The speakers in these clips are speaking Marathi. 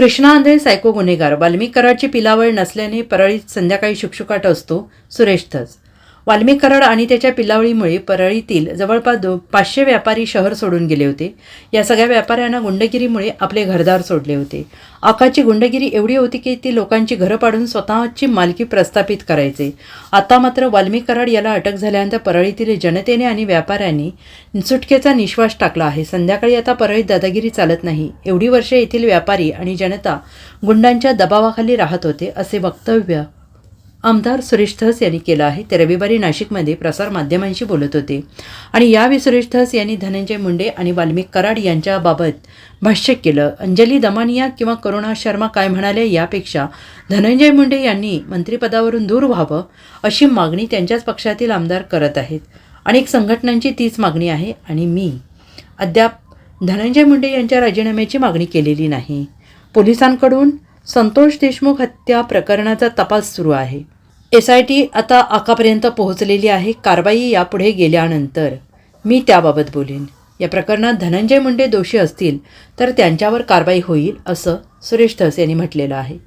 कृष्णांधे सायको गुन्हेगार. वाल्मिक कराडची पिलावळ नसल्याने परळीत संध्याकाळी शुकशुकाट असतो सुरेश धस वाल्मिक कराड आणि त्याच्या पिलावळीमुळे परळीतील जवळपास दो पाचशे व्यापारी शहर सोडून गेले होते. या सगळ्या व्यापाऱ्यांना गुंडगिरीमुळे आपले घरदार सोडले होते. आकाची गुंडगिरी एवढी होती की ती लोकांची घरं पाडून स्वतःची मालकी प्रस्थापित करायचे. आता मात्र वाल्मीकरड कराड याला अटक झाल्यानंतर परळीतील जनतेने आणि व्यापाऱ्यांनी सुटकेचा निश्वास टाकला आहे. संध्याकाळी आता परळीत दादागिरी चालत नाही. एवढी वर्षे येथील व्यापारी आणि जनता गुंडांच्या दबावाखाली राहत होते असे वक्तव्य आमदार सुरेश धस यांनी केलं आहे. ते रविवारी नाशिकमध्ये प्रसारमाध्यमांशी बोलत होते. आणि यावेळी सुरेश धस यांनी धनंजय मुंडे आणि वाल्मिक कराड यांच्याबाबत भाष्य केलं. अंजली दमानिया किंवा करुणा शर्मा काय म्हणाले यापेक्षा धनंजय मुंडे यांनी मंत्रिपदावरून दूर व्हावं अशी मागणी त्यांच्याच पक्षातील आमदार करत आहेत. अनेक संघटनांची तीच मागणी आहे आणि मी अद्याप धनंजय मुंडे यांच्या राजीनाम्याची मागणी केलेली नाही. पोलिसांकडून संतोष देशमुख हत्या प्रकरणाचा तपास सुरू आहे. एस आय टी आता आकापर्यंत पोहोचलेली आहे. कारवाई यापुढे गेल्यानंतर मी त्याबाबत बोलेन. या प्रकरणात धनंजय मुंडे दोषी असतील तर त्यांच्यावर कारवाई होईल असं सुरेश धस यांनी म्हटलेलं आहे.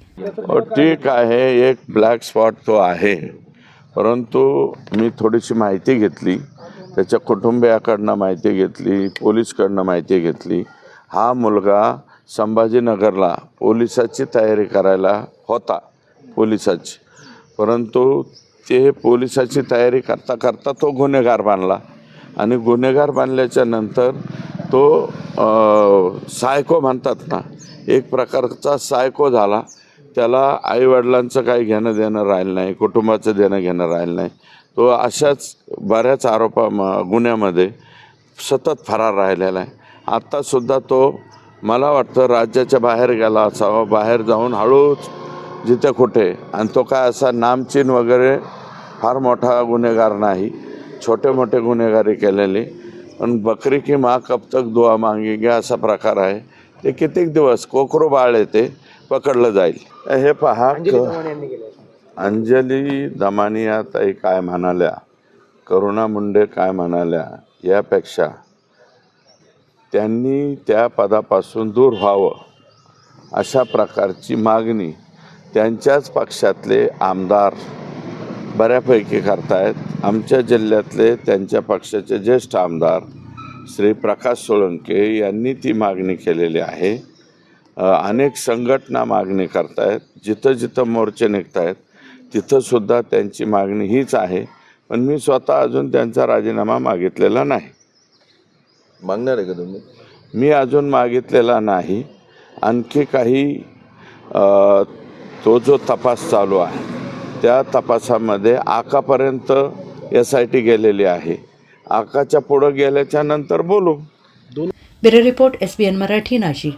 ठीक आहे एक ब्लॅक स्पॉट तो आहे. परंतु मी थोडीशी माहिती घेतली. त्याच्या कुटुंबियाकडनं माहिती घेतली पोलीसकडनं माहिती घेतली. हा मुलगा संभाजीनगरला पोलिसाची तयारी करायला होता पोलिसाची. परंतु ते पोलिसाची तयारी करता करता तो गुन्हेगार बांधला आणि गुन्हेगार बांधल्याच्या नंतर तो सायको म्हणतात ना एक प्रकारचा सायको झाला. त्याला आईवडिलांचं काही घेणं देणं राहिलं नाही कुटुंबाचं देणं घेणं राहिलं नाही. तो अशाच बऱ्याच आरोपा म- गुन्ह्यामध्ये सतत फरार राहिलेला आहे. आत्तासुद्धा तो मला वाटतं राज्याच्या बाहेर गेला असावा बाहेर जाऊन हळूच जिथे कुठे. आणि तो काय असा नामचीन वगैरे फार मोठा गुन्हेगार नाही. छोटे मोठे गुन्हेगारी केलेले. पण बकरी की माँ कब तक दुआ मागेगी असा प्रकार आहे. ते कित्येक दिवस कोकरू बाळ येते पकडलं जाईल. हे पहा अंजली दमानिया ताई काय म्हणाल्या? करुणा मुंडे काय म्हणाल्या? यापेक्षा त्यांनी त्या पदापासून दूर व्हावं अशा प्रकारची मागणी त्यांच्याच पक्षातले आमदार बऱ्यापैकी करतायत. आमच्या जिल्ह्यातले त्यांच्या पक्षाचे ज्येष्ठ आमदार श्री प्रकाश सोळंके यांनी ती मागणी केलेली आहे. अनेक संघटना मागणी करतायत. जिथं जिथं मोर्चे निघत आहेत तिथंसुद्धा त्यांची मागणी हीच आहे. पण मी स्वतः अजून त्यांचा राजीनामा मागितलेला नाही. मागणार आहे का तुम्ही? मी अजून मागितलेला नाही. आणखी काही तो जो तपास चालू आहे त्या तपासामध्ये आकापर्यंत एस आय टी गेलेली आहे. आकाच्या पुढं गेल्याच्यानंतर बोलू. Bureau report S B N Marathi Nashik.